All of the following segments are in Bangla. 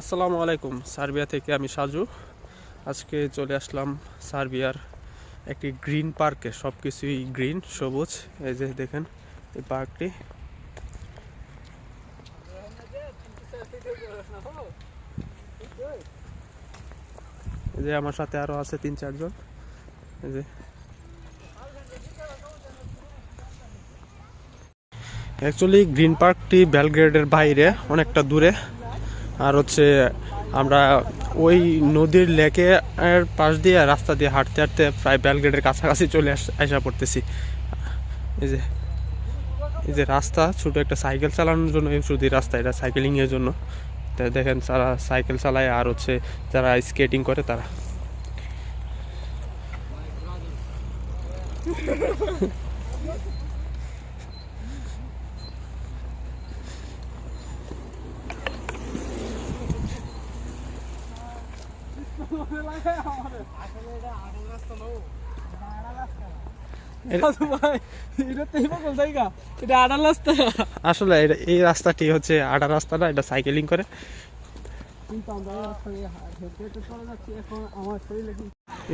আসসালামু আলাইকুম, সার্বিয়া থেকে আমি সাজু। আজকে চলে আসলাম সার্বিয়ার একটি গ্রিন পার্কে সব কিছুই গ্রিন, সবুজ। এই যে দেখেন এই পার্কটি। এই যে আমার সাথে আরও আছে তিন চারজন। এই যে। অ্যাকচুয়ালি গ্রিন পার্কটি বেলগ্রেডের বাইরে, অনেকটা দূরে। আর হচ্ছে আমরা ওই নদীর লেকে পাশ দিয়ে রাস্তা দিয়ে হাঁটতে হাঁটতে প্রায় বেলগেটের কাছাকাছি চলে আস পড়তেছি। এই যে এই যে রাস্তা, ছোটো একটা সাইকেল চালানোর জন্য শুধু রাস্তা, এটা সাইকেলিংয়ের জন্য। দেখেন যারা সাইকেল চালায় আর হচ্ছে যারা স্কেটিং করে তারা। আসলে এই রাস্তাটি হচ্ছে আডা রাস্তা না, এটা সাইকেলিং করে।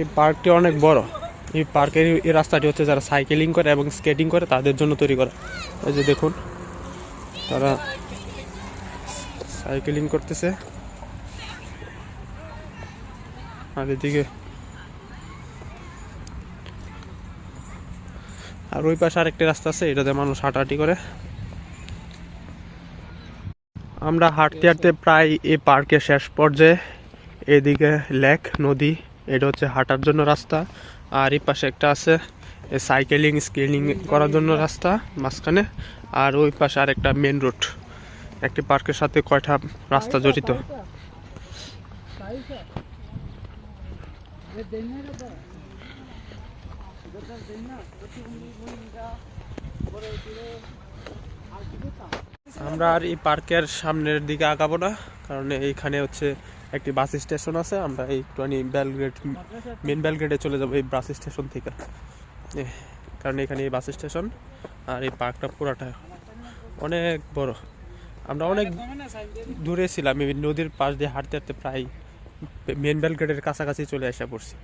এই পার্কটি অনেক বড়। এই পার্কের এই রাস্তাটি হচ্ছে যারা সাইকেলিং করে এবং স্কেটিং করে, তাদের জন্য তৈরি করা। এই যে দেখুন, তারা সাইকেলিং করতেছে। আর এদিকে। আর ওই পাশে আরেকটি রাস্তা আছে, এটাতে মানুষ হাঁটাহাঁটি করে। আমরা হাঁটতে হাঁটতে প্রায় এই পার্কের শেষ পর্যায়ে, এদিকে লেক, নদী, এটা হচ্ছে হাঁটার জন্য রাস্তা। আর এই পাশে একটা আছে সাইকেলিং, স্কেলিং করার জন্য রাস্তা মাঝখানে। আর ওই পাশে আর একটা মেন রোড, একটি পার্কের সাথে কয়টা রাস্তা জড়িত। আমরা আর এই পার্কের সামনের দিকে আগাবো না, কারণ এইখানে হচ্ছে একটি বাস স্টেশন আছে। আমরা একটুখানি বেলগ্রেড, মেন বেলগ্রেডে চলে যাব এই বাস স্টেশন থেকে। কারণ এখানে এই বাস স্টেশন আর এই পার্কটা পুরাটা অনেক বড়। আমরা অনেক দূরে ছিলাম, এই নদীর পাশ দিয়ে হাঁটতে হাঁটতে প্রায় মেন বেলগ্রেডের কাছাকাছি চলে আসা পড়ছি.